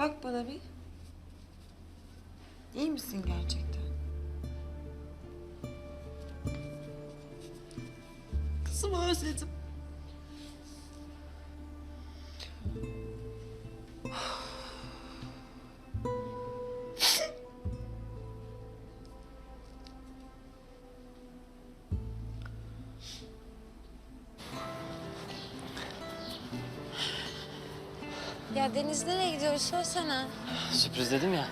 Bak bana bir. İyi misin gerçekten? Kızımı özledim. Ya Deniz nereye gidiyoruz söylesene. Sürpriz dedim ya.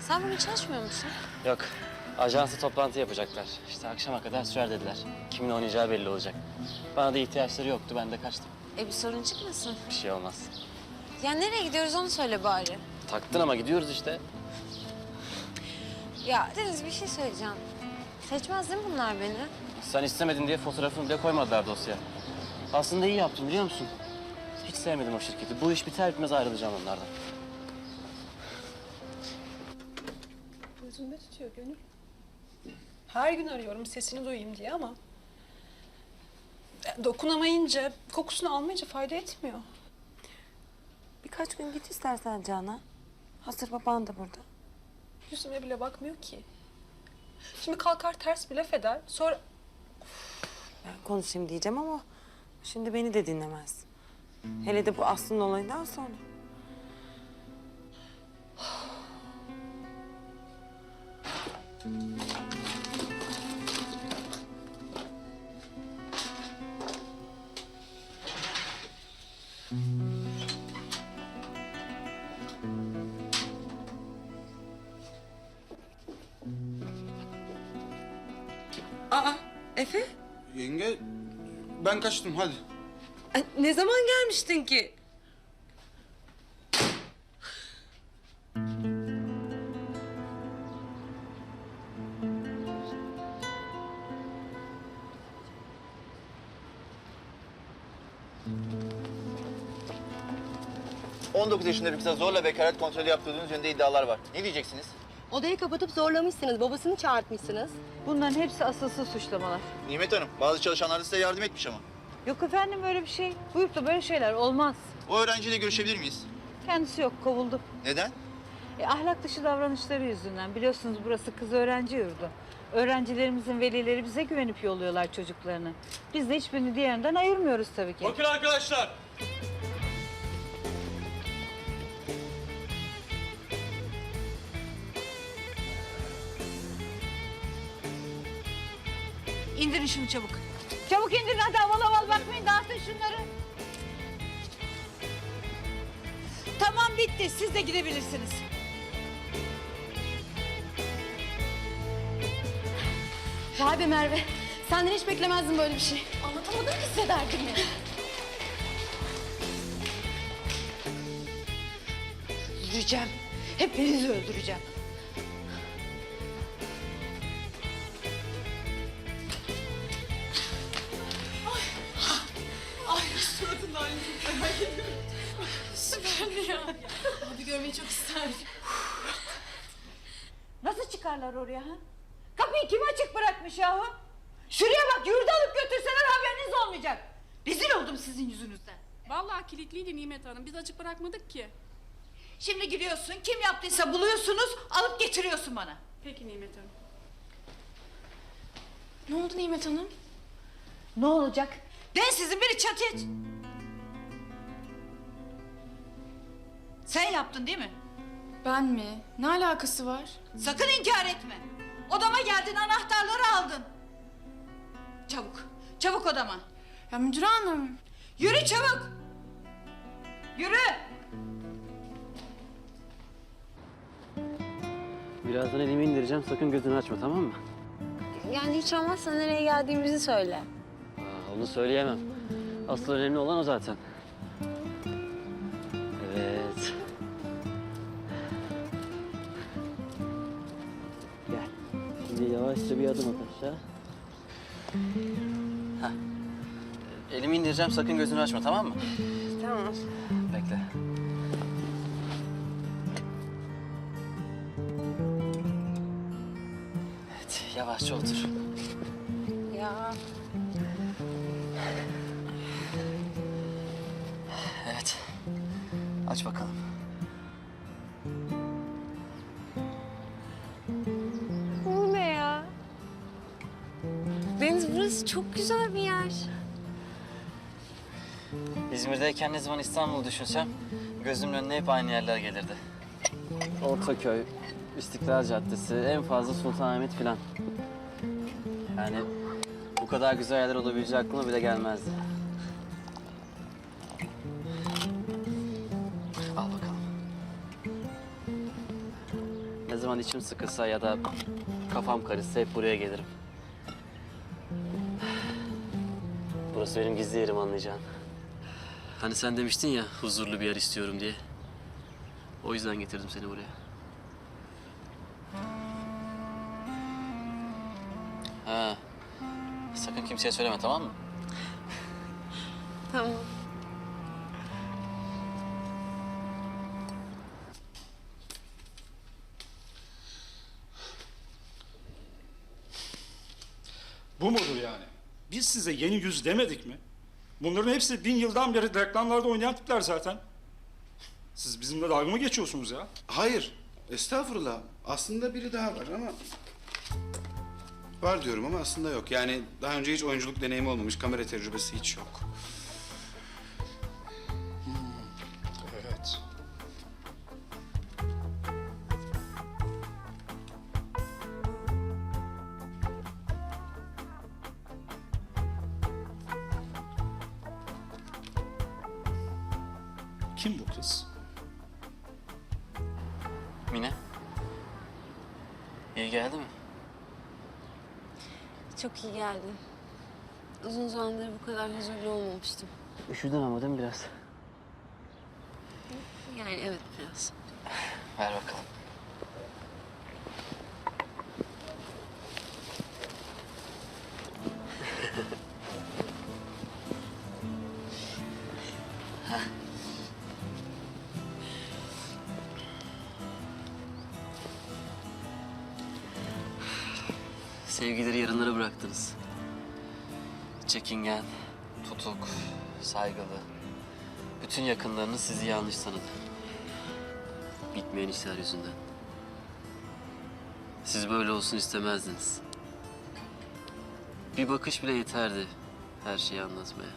Sen bugün çalışmıyor musun? Yok. Ajansı toplantı yapacaklar. İşte akşama kadar sürer dediler. Kimin oynayacağı belli olacak. Bana da ihtiyaçları yoktu. Ben de kaçtım. E bir sorun çıkmasın. Bir şey olmaz. Ya nereye gidiyoruz onu söyle bari. Taktın ama gidiyoruz işte. Ya Deniz bir şey söyleyeceğim. Seçmez değil mi bunlar beni? Sen istemedin diye fotoğrafını bile koymadılar dosya. Aslında iyi yaptın biliyor musun? Hiç sevmedim o şirketi. Bu iş biter bitmez ayrılacağım onlardan. Gözümde tutuyor Gönül. Her gün arıyorum sesini duyayım diye ama... Dokunamayınca, kokusunu almayınca fayda etmiyor. Birkaç gün git istersen Canan. Hazır baban da burada. Yüzüme bile bakmıyor ki. Şimdi kalkar ters bir laf eder. Sonra Ben konuşayım diyeceğim ama şimdi beni de dinlemez. Hele de bu Aslı'nın olayından sonra. Aa, Efe? Yenge ben kaçtım hadi. Ay, Ne zaman gelmiştin ki? Hı. 19 yaşında bir kıza zorla bekaret kontrolü yaptırdığınız yönünde iddialar var. Ne diyeceksiniz? Odayı kapatıp zorlamışsınız, babasını çağırtmışsınız. Bunların hepsi asılsız suçlamalar. Nimet Hanım, bazı çalışanlar da size yardım etmiş ama. Yok efendim öyle bir şey. Bu yurtta böyle şeyler olmaz. O öğrenciyle görüşebilir miyiz? Kendisi yok, kovuldu. Neden? E, ahlak dışı davranışları yüzünden. Biliyorsunuz burası kız öğrenci yurdu. Öğrencilerimizin velileri bize güvenip yolluyorlar çocuklarını. Biz de hiçbirini diğerinden ayırmıyoruz tabii ki. Bakın arkadaşlar. İndirin şunu çabuk. Çabuk indirin hadi aval aval bakmayın dağıtın şunları. Tamam bitti siz de gidebilirsiniz. Vay be Merve, senden hiç beklemezdim böyle bir şey. Anlatamadım ki size derdimi. Öldüreceğim. Hepinizi öldüreceğim. Çok isterdim. Nasıl çıkarlar oraya ha? Kapıyı kim açık bırakmış yahu? Şuraya bak yurda alıp götürseler haberiniz olmayacak. Rezil oldum sizin yüzünüzden. Vallahi kilitliydi Nimet Hanım. Biz açık bırakmadık ki. Şimdi gidiyorsun kim yaptıysa buluyorsunuz alıp getiriyorsun bana. Peki Nimet Hanım. Ne oldu Nimet Hanım? Ne olacak? Densizin biri çatı Sen yaptın değil mi? Ben mi? Ne alakası var? Sakın inkar etme. Odama geldin anahtarları aldın. Çabuk, çabuk odama. Ya müdür hanım. Yürü çabuk. Yürü. Birazdan elimi indireceğim. Sakın gözünü açma tamam mı? Yani hiç olmazsa nereye geldiğimizi söyle. Aa, onu söyleyemem. Asıl önemli olan o zaten. Gel. Şimdi yavaşça bir adım at aşağı. Hah. Elimi indireceğim. Sakın gözünü açma tamam mı? Tamam. Bekle. Evet, yavaşça otur. Burası çok güzel bir yer. İzmir'deyken ne zaman İstanbul'u düşünsem gözümün önüne hep aynı yerler gelirdi. Ortaköy, İstiklal Caddesi, en fazla Sultanahmet filan. Yani bu kadar güzel yerler olabileceği aklıma bile gelmezdi. Al bakalım. Ne zaman içim sıkılsa ya da kafam karışsa hep buraya gelirim. Burası benim gizli yerim anlayacağın. Hani sen demiştin ya huzurlu bir yer istiyorum diye. O yüzden getirdim seni buraya. Ha. Sakın kimseye söyleme tamam mı? Tamam. Bu mudur yani? Biz size yeni yüz demedik mi? Bunların hepsi bin yıldan beri reklamlarda oynayan tipler zaten. Siz bizimle dalga mı geçiyorsunuz ya? Hayır. Estağfurullah. Aslında biri daha var ama... Var diyorum ama aslında yok. Yani daha önce hiç oyunculuk deneyimi olmamış, kamera tecrübesi hiç yok. Kim bu kız? Mine. İyi geldi mi? Çok iyi geldi. Uzun zamandır bu kadar huzurlu olmamıştım. Üşüdün ama değil mi biraz? Yani evet biraz. Ver bakalım. Sevgileri yarınlara bıraktınız. Çekingen, tutuk, saygılı. Bütün yakınlarınız sizi yanlış tanıdı. Bitmeyen işler yüzünden. Siz böyle olsun istemezdiniz. Bir bakış bile yeterdi her şeyi anlatmaya.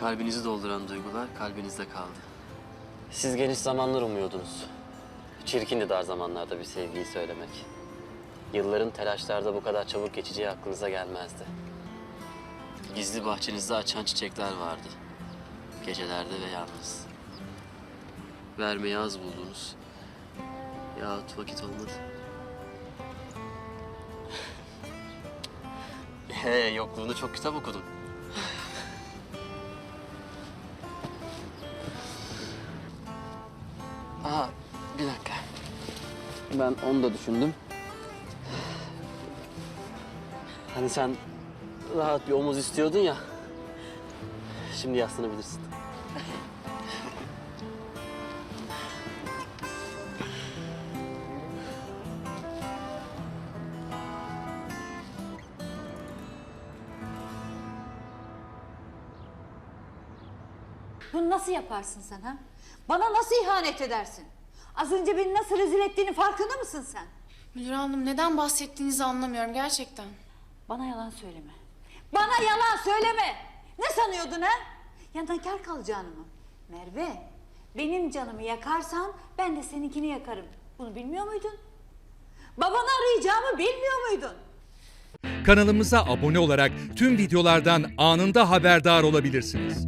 Kalbinizi dolduran duygular kalbinizde kaldı. Siz geniş zamanlar umuyordunuz. Çirkindi dar zamanlarda bir sevgiyi söylemek. Yılların telaşlarda bu kadar çabuk geçeceği aklınıza gelmezdi. Gizli bahçenizde açan çiçekler vardı. Gecelerde ve yalnız. Vermeyi az buldunuz. Yahut vakit olmadı. He, yokluğunda çok kitap okudum. Aa, bir dakika. Ben onu da düşündüm. Hani sen rahat bir omuz istiyordun ya. Şimdi yaslanabilirsin. Bunu nasıl yaparsın sen ha? Bana nasıl ihanet edersin? Az önce beni nasıl rezil ettiğini farkında mısın sen? Müdür Hanım neden bahsettiğinizi anlamıyorum gerçekten. Bana yalan söyleme. Bana yalan söyleme. Ne sanıyordun ha? Ya nakar kalacağını mı? Merve, benim canımı yakarsan ben de seninkini yakarım. Bunu bilmiyor muydun? Babanı arayacağımı bilmiyor muydun? Kanalımıza abone olarak tüm videolardan anında haberdar olabilirsiniz.